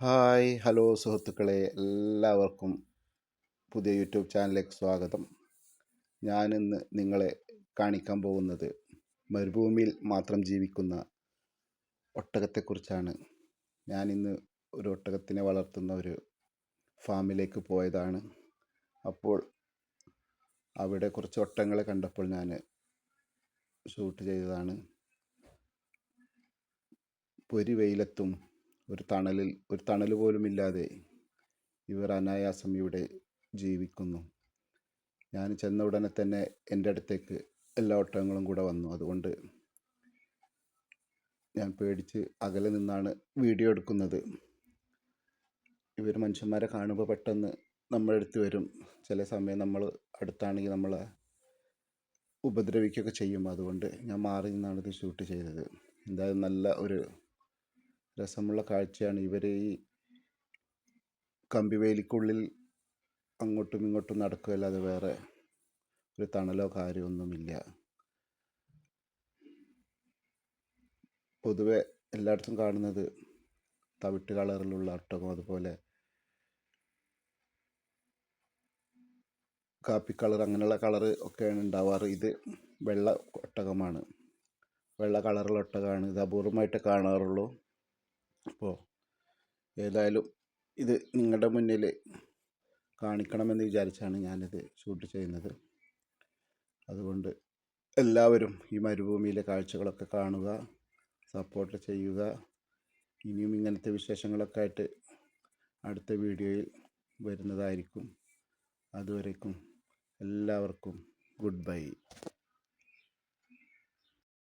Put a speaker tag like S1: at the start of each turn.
S1: Hi hello സുഹൃത്തുക്കളെ എല്ലാവർക്കും പുതിയ യൂട്യൂബ് ചാനലിലേക്ക് സ്വാഗതം. ഞാനിന്ന് നിങ്ങളെ കാണിക്കാൻ പോകുന്നത് മരുഭൂമിയിൽ മാത്രം ജീവിക്കുന്ന ഒട്ടകത്തെക്കുറിച്ചാണ്. ഞാനിന്ന് ഒരു ഒട്ടകത്തിനെ വളർത്തുന്ന ഒരു ഫാമിലേക്ക് പോയതാണ്. അപ്പോൾ അവിടെ കുറച്ച് ഒട്ടകങ്ങളെ കണ്ടപ്പോൾ ഞാൻ ഷൂട്ട് ചെയ്തതാണ്. പൊരി വെയിലത്തും ഒരു തണലിൽ ഒരു തണൽ പോലുമില്ലാതെ ഇവർ അനായാസം ഇവിടെ ജീവിക്കുന്നു. ഞാൻ ചെന്ന ഉടനെ തന്നെ എന്റെ അടുത്തേക്ക് എല്ലാ ഒട്ടകങ്ങളും കൂടെ വന്നു. അതുകൊണ്ട് ഞാൻ പേടിച്ച് അകലെ നിന്നാണ് വീഡിയോ എടുക്കുന്നത്. ഇവർ മനുഷ്യന്മാരെ കാണുമ്പോൾ പെട്ടെന്ന് നമ്മുടെ അടുത്ത് വരും. ചില സമയം നമ്മൾ അടുത്താണെങ്കിൽ നമ്മളെ ഉപദ്രവിക്കുകയൊക്കെ ചെയ്യും. അതുകൊണ്ട് ഞാൻ മാറി നിന്നാണ് ഇത് ഷൂട്ട് ചെയ്തത്. എന്തായാലും നല്ല ഒരു രസമുള്ള കാഴ്ചയാണ് ഇവർ ഈ കമ്പിവേലിക്കുള്ളിൽ അങ്ങോട്ടും ഇങ്ങോട്ടും നടക്കുകയല്ലാതെ വേറെ ഒരു തണലോ കാര്യമൊന്നുമില്ല പൊതുവെ എല്ലായിടത്തും കാണുന്നത് തവിട്ട് കളറിലുള്ള അട്ടകം അതുപോലെ കാപ്പി കളർ അങ്ങനെയുള്ള കളറ് ഒക്കെയാണ് ഉണ്ടാവാറ്. ഇത് വെള്ള ഒട്ടകമാണ്. വെള്ള കളറുള്ള ഒട്ടകമാണ്. ഇത് അപൂർവമായിട്ട് കാണാറുള്ളൂ. അപ്പോൾ ഏതായാലും ഇത് നിങ്ങളുടെ മുന്നിൽ കാണിക്കണമെന്ന് വിചാരിച്ചാണ് ഞാനിത് ഷൂട്ട് ചെയ്യുന്നത്. അതുകൊണ്ട് എല്ലാവരും ഈ മരുഭൂമിയിലെ കാഴ്ചകളൊക്കെ കാണുക സപ്പോർട്ട് ചെയ്യുക. ഇനിയും ഇങ്ങനത്തെ വിശേഷങ്ങളൊക്കെ ആയിട്ട് അടുത്ത വീഡിയോയിൽ വരുന്നതായിരിക്കും. അതുവരേക്കും എല്ലാവർക്കും ഗുഡ് ബൈ